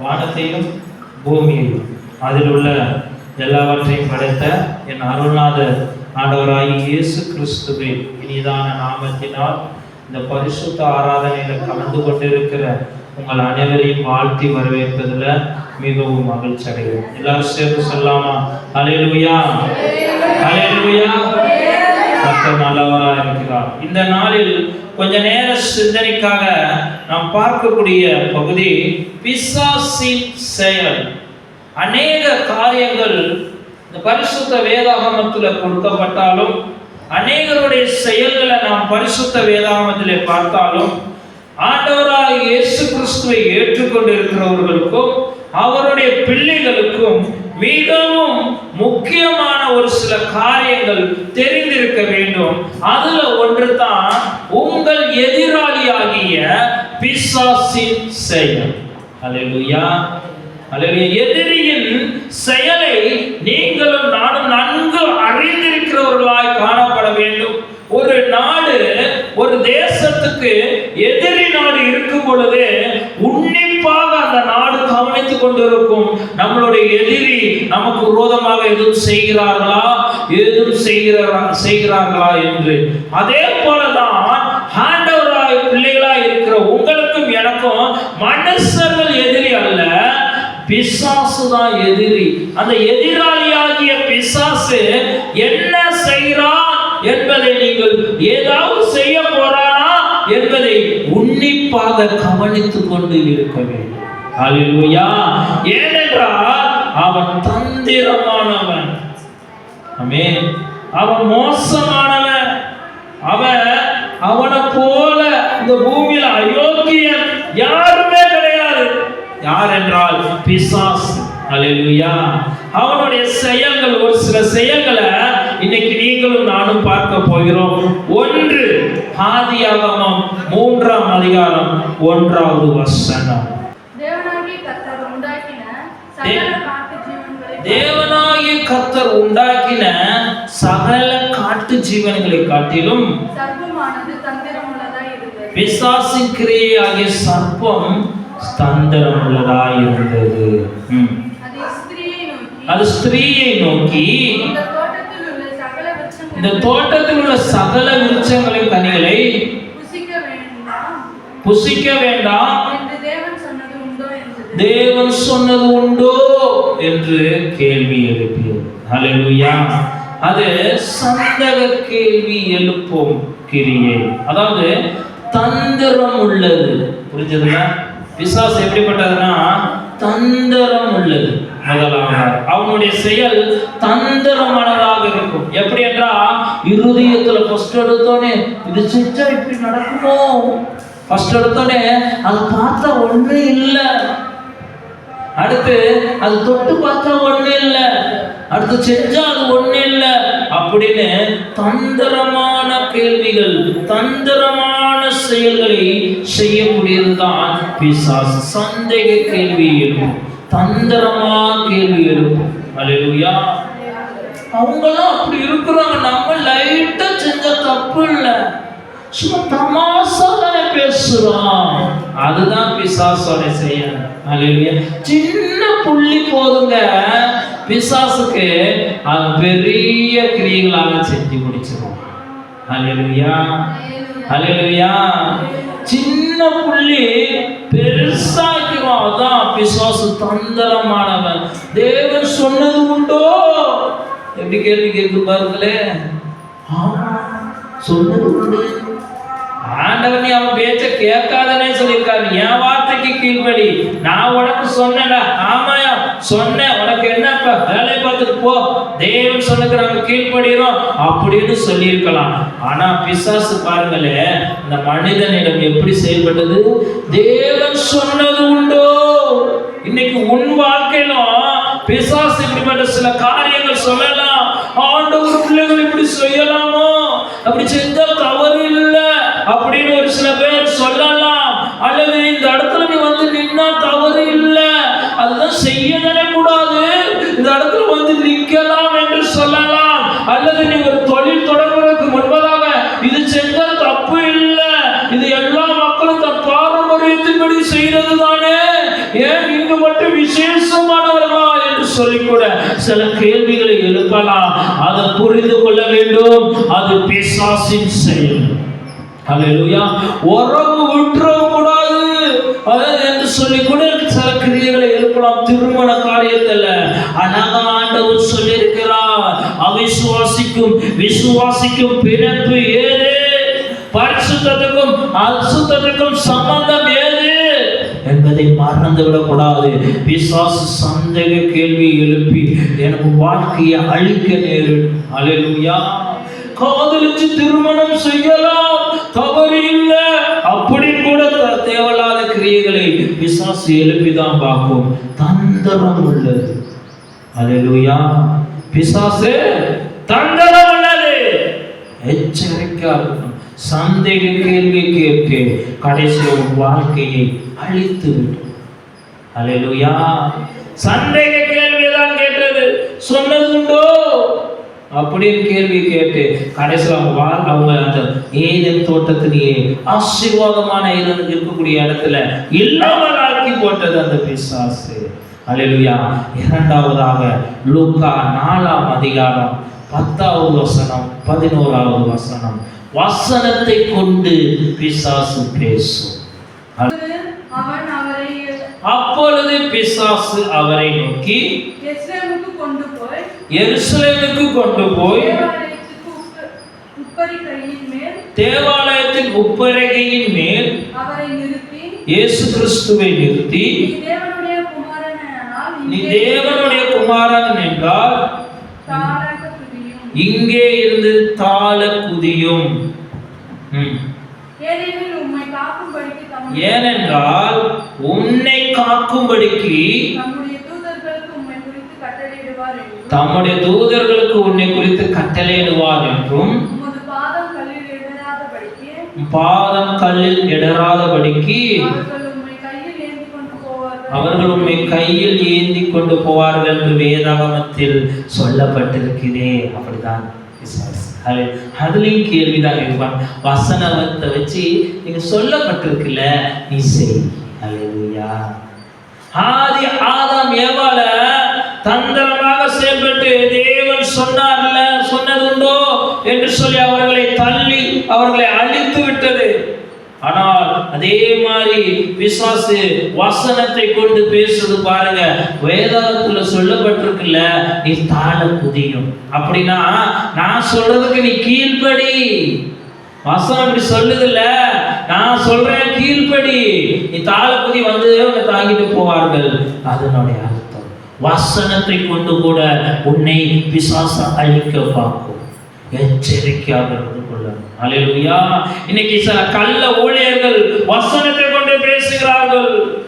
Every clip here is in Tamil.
வானத்தையும் பூமியையும் அதில் உள்ள எல்லாவற்றையும் படைத்த என் அருள்நாதர் ஆண்டவராகி இயேசு கிறிஸ்துவின் இனிதான நாமத்தினால் இந்த பரிசுத்த ஆராதனையில் கலந்து கொண்டிருக்கிற உங்கள் அனைவரையும் வாழ்த்தி வரவேற்பதில் மிகவும் மகிழ்ச்சி அடைகிறேன் எல்லாரும் சேர்ந்து சொல்லாமா அலையலுயா அலையலுயா கர்த்தர் நல்லவராக இருக்கிறார். இந்த நாளில் கொஞ்ச நேர சிந்தனைக்காக நாம் பார்க்கக்கூடிய பகுதி பிசாசின் செயல். அநேக காரியங்கள் இந்த பரிசுத்த வேதாகமத்தில் கொடுக்கப்பட்டாலும் அநேகருடைய செயல்களை நாம் பரிசுத்த வேதாகமத்தில் பார்த்தாலும் ஆண்டவராக இயேசு கிறிஸ்துவை ஏற்றுக்கொண்டிருக்கிறவர்களுக்கும் அவருடைய பிள்ளைகளுக்கும் மிகவும் முக்கியமான ஒரு சில காரியங்கள் தெரிந்திருக்க வேண்டும். அதுல ஒன்று தான் உங்கள் எதிராளியாகிய பிசாசின் செயல். அலையா அல்லேலூயா எதிரியின் செயலை நீங்களும் நானும் நன்கு அறிந்திருக்கிறவர்களாய் காணப்பட வேண்டும். ஒரு நாடு ஒரு தேசத்துக்கு எதிரி நாடு இருக்கும் பொழுது உன்னிப்பாக அந்த நாடு கவனித்துக் கொண்டிருக்கும். நம்மளுடைய எதிரி நமக்கு விரோதமாக எதுவும் செய்கிறார்களா? எதுவும் செய்கிறாரா செய்கிறார்களா என்று. அதே போலதான் ஆண்டவராய் பிள்ளைகளாய் இருக்கிற உங்களுக்கும் எனக்கும் மனுஷர்கள் எதிரி அல்ல. பிசாசு தான் எதிரி. அந்த எதிராளியாகிய பிசாசு என்ன செய்கிறான் என்பதை நீங்கள் ஏதாவது செய்ய என்பதை உன்னிப்பாக கவனித்துக் கொண்டு இருக்க வேண்டும். ஏனென்றால் அவன் தந்திரமானவன். அவன் மோசமானவன். அவன் அவனை போல இந்த பூமியில் அயோக்கியன் யாருமே கிடையாது. யார் என்றால் பிசாஸ் அலையா அவனுடைய செயல்கள் ஒரு சில செயல்களை இன்னைக்கு நீங்களும் நானும் பார்க்க போகிறோம். ஒன்று ஆதியாகமம் மூன்றாம் அதிகாரம் ஒன்றாவது வசனம். தேவனாகிய கர்த்தர் உண்டாக்கின சகல காட்டு ஜீவன்களை காட்டிலும் இருந்தது. பிசாசின் கிரியையாகிய சர்ப்பம் தந்திரம் உள்ளதாய் இருந்தது. அது ஸ்திரியை நோக்கி அது ஸ்திரீயை நோக்கி இந்த தோட்டத்தில் உள்ள சகல இந்த தோட்டத்தில் உள்ள சகல விருட்சங்களின் கனிகளை புசிக்க வேண்டாம். தேவன் சொன்னது உண்டோ என்று கேள்வி எழுப்பியது. அது சந்தக கேள்வி எழுப்பும் கிரியை. அதாவது தந்திரம் உள்ளது. புரிஞ்சதுங்களா? பிசாசு எப்படிப்பட்டதுன்னா தந்திரம் உள்ளது. முதலானார் அவனுடைய செயல் தந்திரமானதாக இருக்கும். எப்படி என்றால் இருதயத்துல ஃபர்ஸ்ட் எடுத்தோடனே இது செஞ்சா இப்படி நடக்குமோ? ஃபர்ஸ்ட் எடுத்தோடனே அது பார்த்தா ஒண்ணு இல்லை. அடுத்து அது தொட்டு பார்த்தா ஒண்ணு இல்ல. அடுத்து செஞ்சா அது ஒண்ணு இல்ல. அப்படின்னு தந்திரமான கேள்விகள் தந்திரமான செயல்களை செய்யக்கூடியதுதான் பிசாசு. சந்தேக கேள்வி எழுப்பும் தந்திரமா கேள்வி எழுப்பும் அல்லேலூயா அவங்களாம் அப்படி இருக்கிறாங்க. நம்ம லைட்டா செஞ்ச தப்பு இல்லை. சும்மா தமாசா தானே பேசுறோம் அதுதான் பிசாசோட செய்ய அல்லேலூயா சின்ன புள்ளி போதுங்க. பிசாசுக்கு அது பெரிய கிரியைகளாக செஞ்சு முடிச்சிடும் அலையா அலையா சின்ன புள்ளி பெருசாக்கிறோம். அதான் பிசாசு தந்திரமானவன். தேவன் சொன்னது உண்டோ? எப்படி கேள்வி கேட்கு பாருங்களே. சொன்னது உண்டு. ஆண்டவன் நீ அவன் பேச்ச கேட்காதனே சொல்லியிருக்காரு. என் வார்த்தைக்கு கீழ்படி நான் உனக்கு சொன்னேன்டா. ஆமாயா சொன்னேன். உனக்கு என்னப்பா? வேலை பார்த்துட்டு போ. தேவன் சொன்னதுக்கு நாங்க கீழ்படுகிறோம் அப்படின்னு சொல்லியிருக்கலாம். ஆனா பிசாசு பாருங்களே இந்த மனிதனிடம் எப்படி செயல்பட்டது? தேவன் சொன்னது உண்டோ? இன்னைக்கு உன் வாழ்க்கையிலும் பிசாசு இப்படிப்பட்ட சில காரியங்கள் சொல்லலாம். ஆண்டவர் பிள்ளைகள் இப்படி செய்யலாமோ? அப்படி செஞ்சா தவறு இல்லை அப்படின்னு ஒரு சில பேர் சொல்லலாம். அல்லது இந்த இடத்துல நீ வந்து நின்னா தவறு இல்லை. அதுதான் செய்ய கூடாது. இந்த இடத்துல வந்து நிக்கலாம் சில கேள்விகளை எழுப்பலாம். அதை புரிந்து கொள்ள வேண்டும். அது பிசாசின் செயல். ஹalleluya. உறவு விட்டுறவும் கூடாது. என்று சொல்லி கூட சில கிரியைகளை எழுப்பலாம். திருமண காரியத்துல அழகா ஆண்டவர் சொல்லியிருக்கிறார். அவிசுவாசிக்கும் விசுவாசிக்கும் பிறப்பு ஏது? பரிசுத்தத்துக்கும் அசுத்தத்துக்கும் சம்பந்தம் ஏது என்பதை மறந்து விடக்கூடாது பிசாசு சந்தேக கேள்வி எழுப்பி எனக்கு வாழ்க்கையை அழிக்க நேரிடும். அலையா காதலிச்சு திருமணம் செய்யலாம். தவறு இல்லை. அப்படி கூட தேவையில்லாத கிரியைகளை பிசாசு எழுப்பிதான் பார்ப்போம். தந்திரம் உள்ளது. அலையா பிசாசு தந்திரம் உள்ளது. எச்சரிக்கையா இருக்கணும். சந்தேக கேள்வி கேட்டு கடைசியில் வாழ்க்கையை அழித்து விடும் அலையா சந்தேக கேள்விதான் கேட்டது. சொன்னதுண்டோ? அப்படின்னு கேள்வி கேட்டு கடைசியில் அவங்க அவங்க அந்த ஏதன் தோட்டத்திலேயே ஆசீர்வாதமான இருந்து இருக்கக்கூடிய இடத்துல இல்லாமல் ஆக்கி போட்டது அந்த பிசாசு. அல்லேலூயா இரண்டாவதாக லூக்கா நாலாம் அதிகாரம் பத்தாவது வசனம் பதினோராவது வசனம். வசனத்தை கொண்டு பிசாசு பேசும். அப்பொழுது பிசாசு அவரை நோக்கி எஸ்ரேமுக்கு கொண்டு போய் எருசலேமுக்கு கொண்டு போய் தேவாலயத்தின் உப்பரகையின் மேல் இயேசு கிறிஸ்துவை நிறுத்தி நீ தேவனுடைய குமாரன் என்றால் இங்கே இருந்து தாழ குதியும். ஏனென்றால் உன்னை காக்கும்படிக்கு தம்முடைய தூதர்களுக்கு உன்னை குறித்து கட்டளையிடுவார் என்றும் பாதம் கல்லில் இடராதபடிக்கு பாதம் கல்லில் இடராதபடிக்கு அவர்கள் உம்மை கையில் ஏந்தி கொண்டு போவார்கள் அவர்கள் உண்மை கையில் ஏந்தி கொண்டு போவார்கள் என்று வேதாகமத்தில் சொல்லப்பட்டிருக்கிறே அப்படிதான் அது அதுலயும் கேள்விதான் இருப்பான். வசனத்தை வச்சு நீங்க சொல்லப்பட்டிருக்குல்ல நீ செய். அல்லேலூயா. ஆதி ஆதாம் ஏவால தந்திரமாக செயல்பட்டு தேவன் சொன்னார்ல சொன்னதுண்டோ என்று சொல்லி அவர்களை தள்ளி அவர்களை அழித்து விட்டது. ஆனால் அதே மாதிரி விசுவாசு வசனத்தை கொண்டு பேசுறது பாருங்க. வேதாளத்துல சொல்லப்பட்டிருக்குல்ல நீ தாழ குதியும். அப்படின்னா நான் சொல்றதுக்கு நீ கீழ்ப்படி. வசனம் இப்படி சொல்லுதுல்ல நான் சொல்றேன் கீழ்ப்படி. நீ தாழ வந்து உன்னை தாங்கிட்டு போவார்கள். அதனுடைய அர்த்தம். வசனத்தை கொண்டு கூட உன்னை விசுவாசம் அழிக்க பார்க்கும் எச்சரிக்கையாக இருந்து கொள்ள அலையா இன்னைக்கு சில கள்ள ஊழியர்கள் வசனத்தை கொண்டு பேசுகிறார்கள்.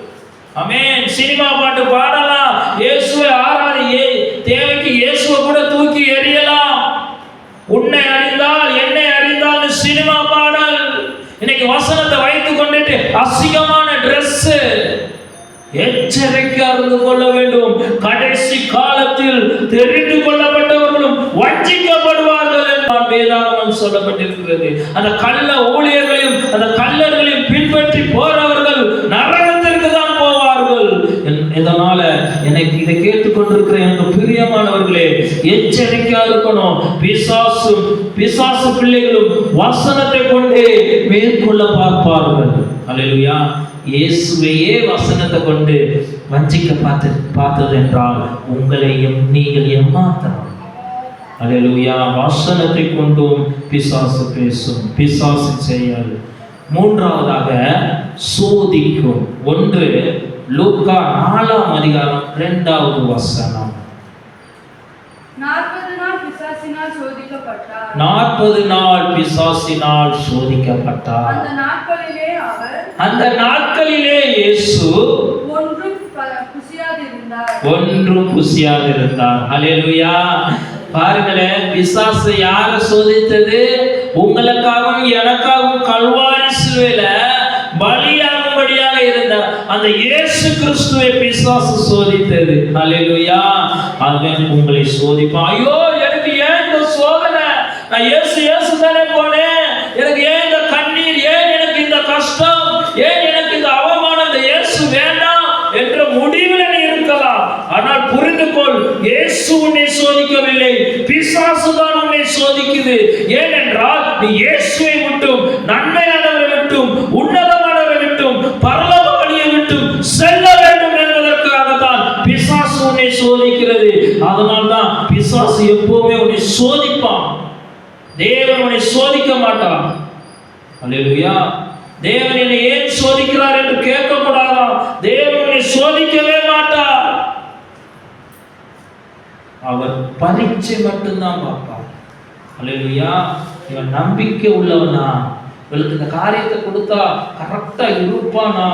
அமேன் சினிமா பாட்டு பாடலாம். இயேசுவை ஆராதி ஏ- தேவைக்கு இயேசுவை கூட தூக்கி எறியலாம். உன்னை அறிந்தால் என்னை அறிந்தால் சினிமா பாடல். இன்னைக்கு வசனத்தை வைத்து கொண்டுட்டு அசிங்கமான ட்ரெஸ் எச்சரிக்கையாக இருந்து கொள்ள வேண்டும். கடைசி காலத்தில் தெரிந்து கொள்ளப்பட்ட வேதாகமம் சொல்லப்பட்டிருக்கிறது. அந்த கள்ள ஊழியர்களையும் அந்த கள்ளர்களையும் பின்பற்றி போறவர்கள் நரகத்திற்கு தான் போவார்கள். இதனால எனக்கு இதை கேட்டுக்கொண்டிருக்கிற எனக்கு பிரியமானவர்களே எச்சரிக்கையா இருக்கணும். பிசாசு பிசாசு பிள்ளைகளும் வசனத்தை கொண்டே மேற்கொள்ள பார்ப்பார்கள். அல்லேலூயா. இயேசுவையே வசனத்தை கொண்டு வஞ்சிக்க பார்த்து பார்த்தது என்றால் உங்களையும் நீங்கள் ஏமாத்தலாம் அல்லேலூயா வசனத்தை கொண்டும் பிசாசு பேசும். பிசாசு செயல் மூன்றாவதாக சோதிக்கும். ஒன்று லூக்கா நாலாம் அதிகாரம் இரண்டாவது வசனம். நாற்பது நாள் பிசாசினால் சோதிக்கப்பட்டார். அந்த நாட்களிலே அவர் அந்த நாட்களிலே இயேசு ஒன்றும் புசியாதிருந்தார். ஒன்றும் இருந்தார் ஹalleluya பாருங்களேன் பிசாசு யார சோதித்தது? உங்களுக்காகவும் எனக்காகவும் கல்வாரி சிலுவையில பலியாகும்படியாக இருந்த அந்த இயேசு கிறிஸ்துவை பிசாசு சோதித்தது. அலையிலுயா அவன் உங்களை சோதிப்பான் ஐயோ எனக்கு ஏன் இந்த சோதனை? நான் இயேசு இயேசு உன்னை சோதிக்கவில்லை. பிசாசு தான் உன்னை சோதிக்குது. ஏனென்றால் நீ இயேசுவை விட்டும் நன்மையானவரை விட்டும் உன்னதமானவரை விட்டும் பரலோக வழியை விட்டும் செல்ல வேண்டும் என்பதற்காகத்தான் பிசாசு உன்னை சோதிக்கிறது. அதனால்தான் பிசாசு எப்பவுமே உன்னை சோதிப்பான். தேவன் உன்னை சோதிக்க மாட்டான். அல்லேலூயா. தேவன் என்னை ஏன் சோதிக்கிறார் என்று கேட்கக்கூடாதா தேவன் உன்னை சோதிக்கவே மாட்டான் அவர் பரீட்சை மட்டும்தான் பார்ப்பார். அல்லையா இவன் நம்பிக்கை உள்ளவனா? இவளுக்கு இந்த காரியத்தை கொடுத்தா கரெக்டா இருப்பானா?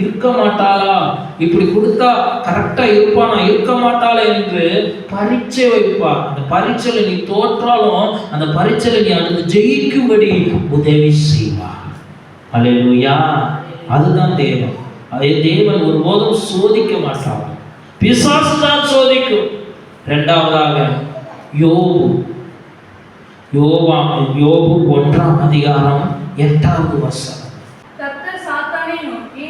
இருக்க மாட்டாளா? இப்படி கொடுத்தா கரெக்டா இருப்பானா? இருக்க மாட்டாளா என்று பரீட்சை வைப்பா அந்த பரீட்சையில நீ தோற்றாலும் அந்த பரீட்சையில நீ அடுத்து ஜெயிக்கும்படி உதவி செய்வா அலையா அதுதான் தேவன். அதே தேவன் ஒருபோதும் சோதிக்க மாட்டான் பிசாசு தான் சோதிக்கும். இரண்டாவதாக யோபு. யோவா யோபு ஒன்றாம் அதிகாரம் எட்டாவது வசனம். கர்த்தர் சாத்தானை நோக்கி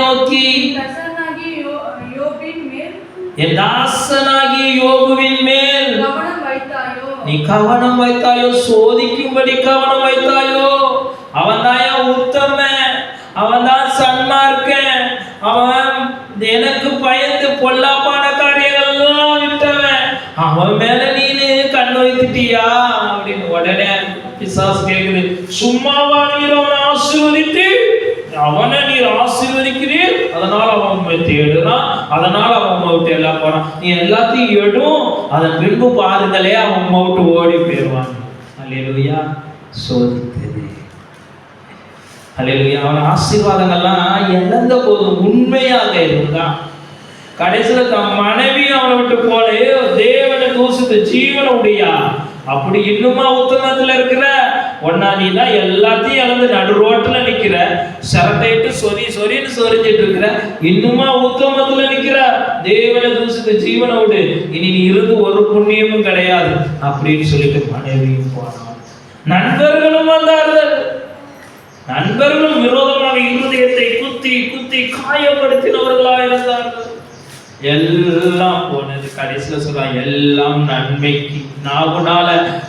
நோக்கி தசனாகி யோபின் மேல் என் நீ கவனம் வைத்தாயோ? சோதிக்கும்படி கவனம் வைத்தாயோ? அவன் தான் உத்தம அவன் தான் சன்மார்க்கன் அவன் எனக்கு பயந்து விட்டவன் அவன் மேல நீனு கண் வைத்துட்டியா? அப்படின்னு உடனே பிசாசு கேக்குது. சும்மாவா நீர் அவனை ஆசீர்வதித்து அவனை நீர் ஆசீர்வதிக்கிறீர். அதனால அவன் உண்மை தேடுறான். அதனால அவன் உண்மை விட்டு எல்லாம் போறான். நீ எல்லாத்தையும் எடும். அதன் பின்பு பாருங்களே அவன் உண்மை விட்டு ஓடி போயிடுவான். அல்லேலூயா சோதித்தது. அல்லேலூயா அவன் ஆசீர்வாதங்கள்லாம் இழந்த போது உண்மையாக இருந்தான். கடைசியில தன் மனைவி அவனை விட்டு போலே தேவனை தூசித்து ஜீவன உடையா? அப்படி இன்னுமா உத்தமத்துல இருக்கிற? ஒன்னா நீ தான் எல்லாத்தையும் இழந்து நடு ரோட்டில் நிக்கிற சரட்டையிட்டு சொறி சொரின்னு சொரிஞ்சிட்டு இருக்கிற இன்னுமா உத்தமத்துல நிக்கிற? தேவனை தூசித்து ஜீவனை விடு. இனி நீ இருந்து ஒரு புண்ணியமும் கிடையாது. அப்படின்னு சொல்லிட்டு மனைவியும் போனான். நண்பர்களும் வந்தார்கள். நண்பர்களும் விரோதமாக இருதயத்தை குத்தி குத்தி காயப்படுத்தினவர்களாக இருந்தார்கள். எல்லாம் போனது. கடைசியில் சொல்றான் எல்லாம் நன்மைக்கு. நாவுனால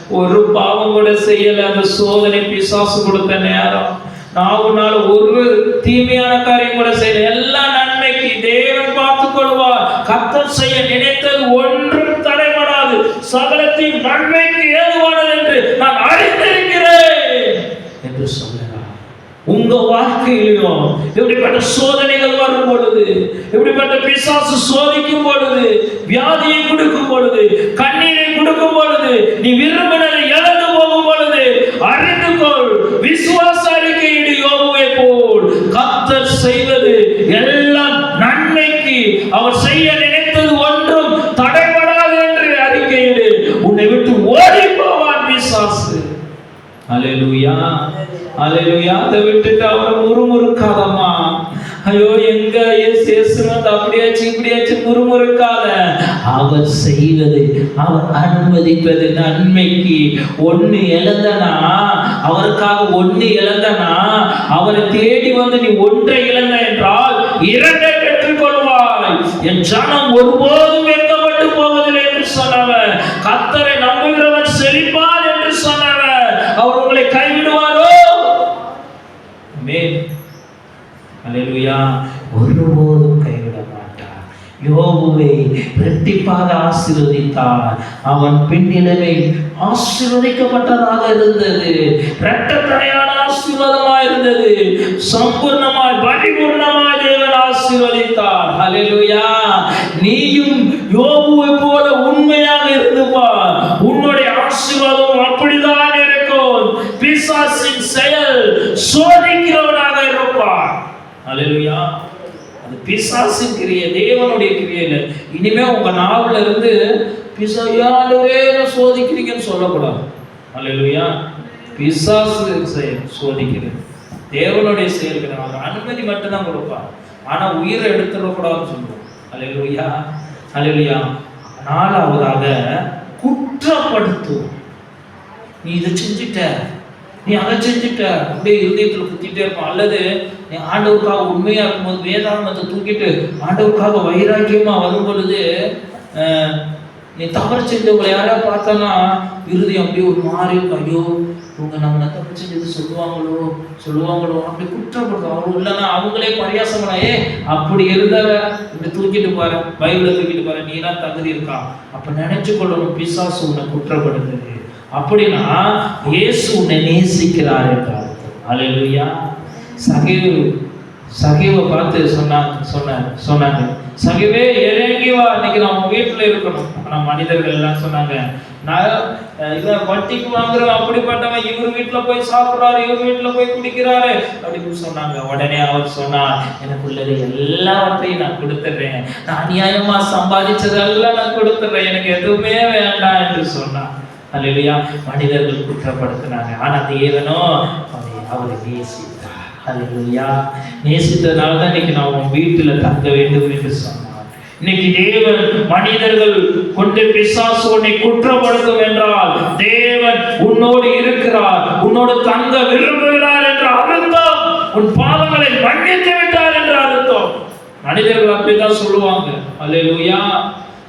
ஒரு பாவம் கூட செய்யல. அந்த சோதனை பிசாசு கொடுத்த நேரம். நாவுனால ஒரு தீமையான காரியம் கூட செய்யல. எல்லாம் நன்மைக்கு. தேவன் பார்த்து கொள்வார். கத்தம் செய்ய நினைத்தது ஒன்றும் தடைபடாது. சகலத்தின் நன்மைக்கு ஏதுவானது என்று நான் அறிந்திருக்கிறேன் என்று சொல்லுகிறார். உங்க வாழ்க்கையிலும் எப்படிப்பட்ட சோதனைகள் வரும் பொழுது எப்படிப்பட்ட பிசாசு சோதிக்கும் பொழுது வியாதியை கொடுக்கும் பொழுது கண்ணீரை கொடுக்கும் பொழுது நீ விரும்பினதை இழந்து போகும் பொழுது அறிந்து கொள் விசுவாச அறிக்கையிடு யோகுவை போல். கத்தர் செய்வது எல்லாம் நன்மைக்கு அவர் செய்ய நினைத்தது ஒன்றும் தடைபடாது என்று அறிக்கையிடு. உன்னை விட்டு ஓடி போவான் பிசாசு. அலையலூயா அலையலூயா அதை விட்டுட்டு அவரை முறுமுறுக்காதம்மா. ஐயோ எங்க ஏசுனது அப்படியாச்சு இப்படியாச்சு முறுமுறுக்காத. அவர் செய்வது அவர் அனுமதிப்பது நன்மைக்கு. ஒண்ணு இழந்தனா அவருக்காக ஒண்ணு இழந்தனா அவரை தேடி வந்து நீ ஒன்றை இழந்த என்றால் இரண்டை பெற்றுக்கொள்வாய். என் ஜனம் ஒருபோதும் வெட்கப்பட்டு போவதில்லை என்று சொன்னவர் கத்தரை நம்புகிறவன் செழிப்பான் என்று சொன்னவர் அவர் உங்களை கைவிடுவாரோ ஆமென் அல்லேலூயா ஒருபோதும் கைவிட மாட்டார் யோபுவை இரட்டிப்பாக ஆசீர்வதித்தார் அவன் பின்னிலவை ஆசீர்வதிக்கப்பட்டதாக இருந்தது. இரட்டத்தனையான ஆசீர்வாதமாய் இருந்தது. சம்பூர்ணமாய் பரிபூர்ணமாய் தேவன் ஆசீர்வதித்தார் ஹalleluya. நீயும் யோகுவை போல உண்மையாக இருந்துப்பா உன்னுடைய ஆசீர்வாதம் அப்படிதான் இருக்கும். பிசாசின் செயல் சோதிக்கிறவனாக இருப்பார் ஹalleluya. அது பிசாசின் கிரியை தேவனுடைய கிரியையில் இனிமேல் இனிமே உங்க நாவல இருந்து பிசாயாலுவே சோதிக்கிறீங்கன்னு சொல்லக்கூடாது. அல்லையா பிசாசு செயல் சோதிக்கிறது. தேவனுடைய செயல்கள் அவர் அனுமதி மட்டும்தான் கொடுப்பார். ஆனா உயிரை எடுத்துடக்கூடாதுன்னு சொல்லுவோம். அல்லையா அல்லையா நாலாவதாக குற்றப்படுத்துவோம். நீ இதை செஞ்சுட்ட. நீ அதை செஞ்சுட்ட அப்படியே இருதயத்தில் குத்திட்டே இருப்பான் அல்லது நீ ஆண்டவுக்காக உண்மையா இருக்கும்போது வேதாந்தத்தை தூக்கிட்டு ஆண்டவுக்காக வைராக்கியமா வரும் பொழுது நீ தவறு செஞ்சவங்களை யாராவது பார்த்தனா இருதயம் அப்படியே ஒரு மாறி இருக்கும். ஐயோ இவங்க நம்ம தப்பு செஞ்சது சொல்லுவாங்களோ சொல்லுவாங்களோ அப்படி குற்றப்படுத்தும். அவங்க இல்லைன்னா அவங்களே பரியாசம் ஏ அப்படி இருந்தவ இப்படி தூக்கிட்டு பாரு பைபிளை தூக்கிட்டு பாரு நீ தான் தகுதி இருக்கா? அப்ப நினைச்சு கொள்ளணும். பிசாசு உன்னை குற்றப்படுத்துது. அப்படின்னா இயேசு உன்னை நேசிக்கிறார் என்று அர்த்தம் அல்லேலூயா சகைவு சகைவை பார்த்து சொன்னாங்க சொன்னாங்க சொன்னாங்க. சகைவே இறங்கி வா. இன்னைக்கு நம்ம வீட்டுல இருக்கணும். ஆனால் மனிதர்கள் எல்லாம் சொன்னாங்க நான் இதை வட்டிக்கு வாங்குறவன் அப்படிப்பட்டவன் இவர் வீட்டுல போய் சாப்பிடுறாரு இவர் வீட்டுல போய் குடிக்கிறாரு அப்படின்னு சொன்னாங்க. உடனே அவர் சொன்னார் எனக்குள்ளது எல்லாவற்றையும் நான் கொடுத்துட்றேன். நான் அநியாயமா சம்பாதிச்சதெல்லாம் நான் கொடுத்துட்றேன். எனக்கு எதுவுமே வேண்டாம் என்று சொன்னான் அல்லையா மனிதர்கள் குற்றப்படுத்தினாங்க. ஆனால் தேவனோ அவரை அவரை நேசித்தார் அல்லையா நேசித்ததுனால தான் இன்னைக்கு நான் உன் வீட்டில் தங்க வேண்டும் என்று சொன்னார் இன்னைக்கு தேவன் மனிதர்கள் கொண்டு பிசாசு உன்னை குற்றப்படுத்தும் என்றால் தேவன் உன்னோடு இருக்கிறார். உன்னோடு தங்க விரும்புகிறார் என்ற அர்த்தம். உன் பாவங்களை மன்னித்து விட்டார் என்ற அர்த்தம். மனிதர்கள் அப்படிதான் சொல்லுவாங்க. அல்லையா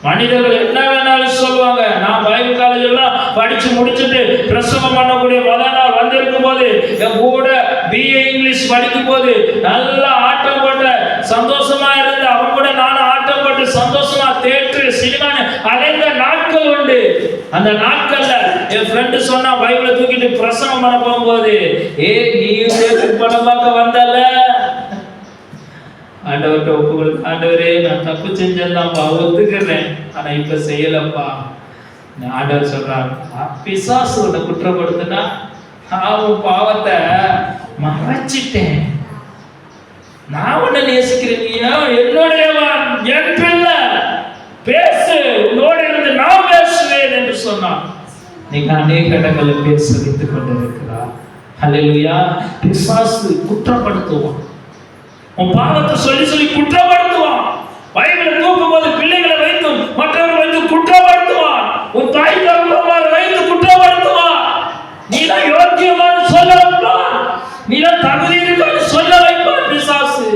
மனிதர்கள் என்ன வேணாலும் சொல்லுவாங்க. நான் பைபிள் காலேஜ் எல்லாம் படிச்சு முடிச்சுட்டு பிரசவம் பண்ணக்கூடிய முத நாள் வந்திருக்கும் போது என் கூட பிஏ இங்கிலீஷ் படிக்கும் போது நல்லா ஆட்டம் போட்ட சந்தோஷமா இருந்து அவன் கூட நானும் ஆட்டம் போட்டு சந்தோஷமா தேற்று சினிமான்னு அடைந்த நாட்கள் உண்டு. அந்த நாட்கள்ல என் ஃப்ரெண்டு சொன்னா பைபிளை தூக்கிட்டு பிரசவம் பண்ண போகும்போது ஏ நீயும் படம் பார்க்க வந்தல ஆண்டவர்கிட்ட ஒப்பு கொடுத்து ஆண்டவரே நான் தப்பு செஞ்சேன்தான்ப்பா ஒத்துக்கிறேன். ஆனா இப்ப செய்யலப்பா. ஆண்டவர் சொல்றார் பிசாசு உன்னை குற்றப்படுத்தினா நான் உன் பாவத்தை மறைச்சிட்டேன். நான் உன்னை நேசிக்கிறேன். நீ ஏன் என்னுடையவன் பேசு. உன்னோடு இருந்து நான் பேசுவேன் என்று சொன்னான். நீங்க அநேக இடங்களில் பேச வைத்துக் கொண்டிருக்கிறார். அல்லேலூயா பிசாசு குற்றப்படுத்துவான். உன் பாவத்தை சொல்லி சொல்லி குற்றப்படுத்துவான். பைபிள் தூக்கும் போது பிள்ளைகளை வைத்தும் மற்றவர்கள் வைத்து குற்றப்படுத்துவான் உன் தாய் தகவல் வைத்து குற்றப்படுத்துவான் நீ தான் யோக்கியமான சொல்ல வைப்பான் நீ தான் தகுதி இருக்கான்னு சொல்ல வைப்பான் பிசாசு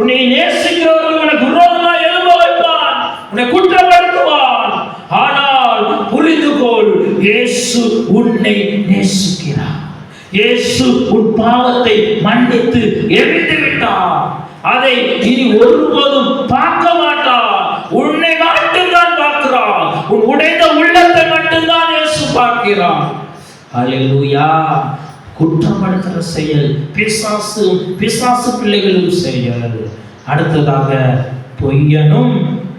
உன்னை நேசிக்கிறவர்கள் உனக்கு விரோதமா எழும்ப வைப்பான் உன்னை குற்றப்படுத்துவான் ஆனால் புரிந்து கொள் இயேசு உன்னை நேசிக்கிறார். இயேசு உன் பாவத்தை மன்னித்து எரிந்து விட்டார். அதை இனி ஒருபோதும் பார்க்க மாட்டார். உன்னை மட்டும்தான் பார்க்கிறார். உன் உடைந்த உள்ளத்தை மட்டும்தான் இயேசு பார்க்கிறார். அல்லேலூயா குற்றப்படுத்துகிற செயல் பிசாசு பிசாசு பிள்ளைகளும் செயல். அடுத்ததாக பொய்யனும்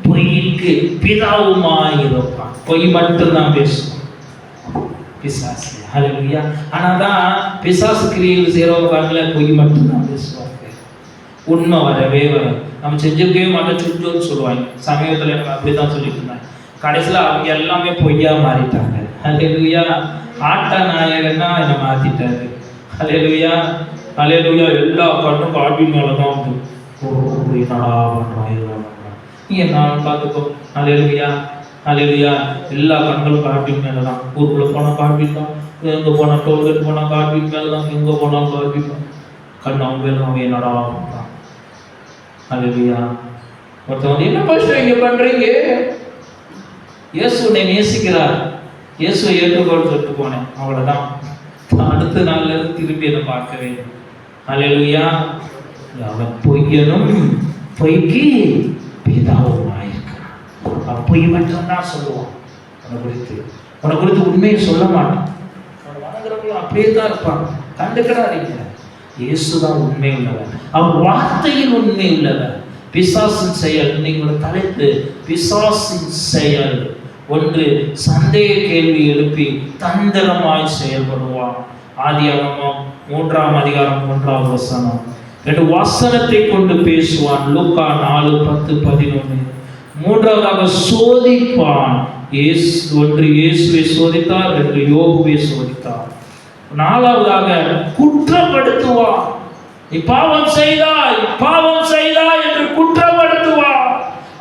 பொய்க்கு பிதாவுமாய் இருப்பான். பொய் மட்டும்தான் பேசும் பிசாசு. ஹலோயா ஆனால் தான் பிசாசு கிரியைகள் செய்கிறவங்க பாருங்கள பொய் மட்டும்தான் பேசுவாங்க. உண்மை வரவே வரும் நம்ம செஞ்சிருக்கவே மாட்டோம் செஞ்சோன்னு சொல்லுவாங்க. சமயத்தில் எனக்கு அப்படிதான் சொல்லிட்டு இருந்தாங்க. கடைசியில் அவங்க எல்லாமே பொய்யா மாறிட்டாங்க. ஹலோயா ஆட்ட நாயகன்னா என்னை மாத்திட்டாரு. அலையலுயா அலையலுயா எல்லா கண்ணும் காட்டி மேலே தான் உண்டு. ஓ என்னடா பண்ணுறான் இதெல்லாம் பண்ணுறான் நீ நான் பார்த்துக்கோ அலையலுயா அலையலுயா எல்லா கண்களும் காட்டின் மேலே தான் ஊருக்குள்ளே போனால் காட்டின் தான் எங்கே போனால் டோல்கேட் போனால் காட்டின் மேலே தான் எங்கே போனாலும் காட்டின் தான். கண் அவன் மேலே அவன் என்னடா பண்ணுறான் அலையலுயா ஒருத்தவங்க வந்து, என்ன பாஸ்டர் இங்க பண்றீங்க? இயேசு உன்னை நேசிக்கிறார். இயேசுவை ஏற்றுக்கோடு சொல்லிட்டு போனேன். அவ்வளவுதான். அடுத்த நாள்ல இருந்து திரும்பி என்னை பார்க்கவே ஹalleluya அவன் பொய்யனும் பொய்க்கு பிதாவும் ஆயிருக்கிறான் அவன் பொய் மட்டும்தான் சொல்லுவான். உன குறித்து. உன குறித்து உண்மையை சொல்ல மாட்டான். வணங்குறவங்களும் அப்படியே தான் இருப்பான் கண்டுக்கிறாதீங்க இயேசுதான் உண்மை உள்ளவர். அவர் வார்த்தையில் உண்மை உள்ளவர். பிசாசின் செயல். நீங்கள் ஒரு தலைப்பு பிசாசின் செயல். ஒன்று சந்தேக கேள்வி எழுப்பி தந்திரமாய் செயல்படுவான். ஆதியாகமம் மூன்றாம் அதிகாரம் மூன்றாம் வசனம். ரெண்டு வசனத்தை கொண்டு பேசுவான். லூக்கா நாலு பத்து பதினொன்று மூன்றாவதாக சோதிப்பான். இயேசு ஒன்று இயேசுவை சோதித்தார் ரெண்டு யோகுவை சோதித்தார். நாலாவதாக குற்றப்படுத்துவான். நீ பாவம் செய்தாய் பாவம் செய்தாய் என்று குற்றப்படுத்துவான்.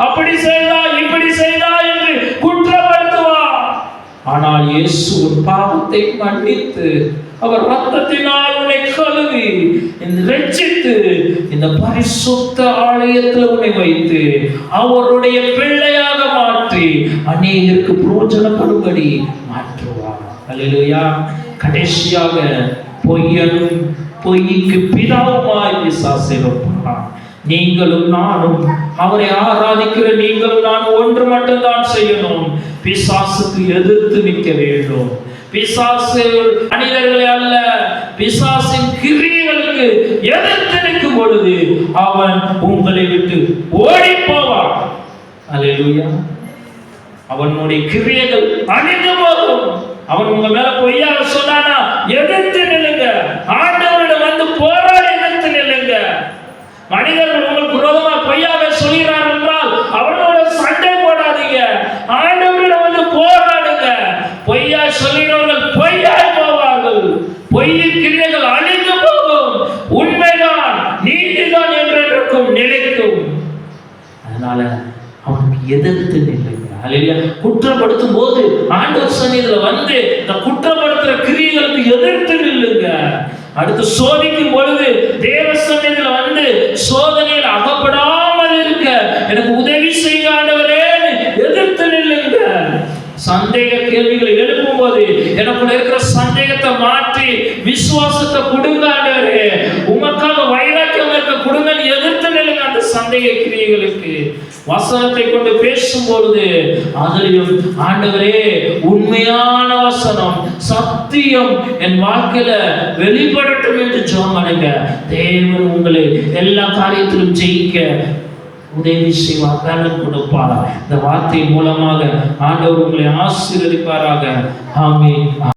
அப்படி செய்தாய் இப்படி செய்தாய் என்று குற்றப்படுத்துவான் ஆனா ஆனால் இயேசு உன் பாவத்தை மன்னித்து அவர் ரத்தத்தினால் உன்னை கழுவி இந்த ரட்சித்து இந்த பரிசுத்த ஆலயத்தில் உன்னை வைத்து அவருடைய பிள்ளையாக மாற்றி அநேகருக்கு பிரோஜனப்படும்படி மாற்றுவார். அல்லா கடைசியாக பொய்யனும் பொய்க்கு பிதாவுமாய் பிசாசை வைப்பார். நீங்களும் நானும் அவரை ஆராதிக்கிற நீங்களும் நான் ஒன்று மட்டும்தான் செய்யணும். பிசாசுக்கு எதிர்த்து நிற்க வேண்டும். பிசாசு மனிதர்களை அல்ல. பிசாசின் கிரியர்களுக்கு எதிர்த்து நிற்கும் பொழுது அவன் உங்களை விட்டு ஓடி போவான் அலையா அவனுடைய கிரியைகள் அழிந்து போகும். அவன் உங்க மேல பொய்யாக சொன்னானா எதிர்த்து நில்லுங்க. ஆண்டவரிடம் வந்து போராடி எதிர்த்து நில்லுங்க. மனிதர்கள் உங்களுக்கு விரோதமா பொய்யாக சொல்கிறார்கள் என்றால் அவனோட சண்டை போடாதீங்க ஆண்டவரிடம் வந்து போராடுங்க சொல்லுகிறவர்கள் பொய்யாய் போவார்கள். பொய்யின் கிரியைகள் அழிந்து போகும். உண்மைதான் நீதிதான் என்றென்றுக்கும் நிலைக்கும் அதனால அவனுக்கு எதிர்த்து நில்லுங்க அல்லையா குற்றப்படுத்தும் போது ஆண்டவர் சன்னிதியில வந்து இந்த குற்றப்படுத்துற கிரியைகளுக்கு எதிர்த்து நில்லுங்க. அடுத்து சோதிக்கும் பொழுது தேவ சன்னிதியில வந்து சோதனையில் அகப்படாமல் இருக்க எனக்கு உதவி செய்ய ஆண்டவரேன்னு எதிர்த்து நில்லுங்க. சந்தேக கேள்விகளை எனக்குள்ள இருக்கிற சந்தேகத்தை மாற்றி விசுவாசத்தை கொடுங்க ஆண்டவரே. உமக்காக வைராக்கியம் இருக்க கொடுங்கன்னு எதிர்த்து நில்லுங்க அந்த சந்தேக கிரியைகளுக்கு வசனத்தை கொண்டு பேசும் பொழுது அதிலையும் ஆண்டவரே உண்மையான வசனம் சத்தியம் என் வாழ்க்கையில வெளிப்படட்டும் என்று ஜோம் அடைங்க தேவன் உங்களை எல்லா காரியத்திலும் ஜெயிக்க உதவி செய்வார் பலன் கொடுப்பார். இந்த வார்த்தை மூலமாக ஆண்டவர் உங்களை ஆசீர்வதிப்பாராக. ஆமென்.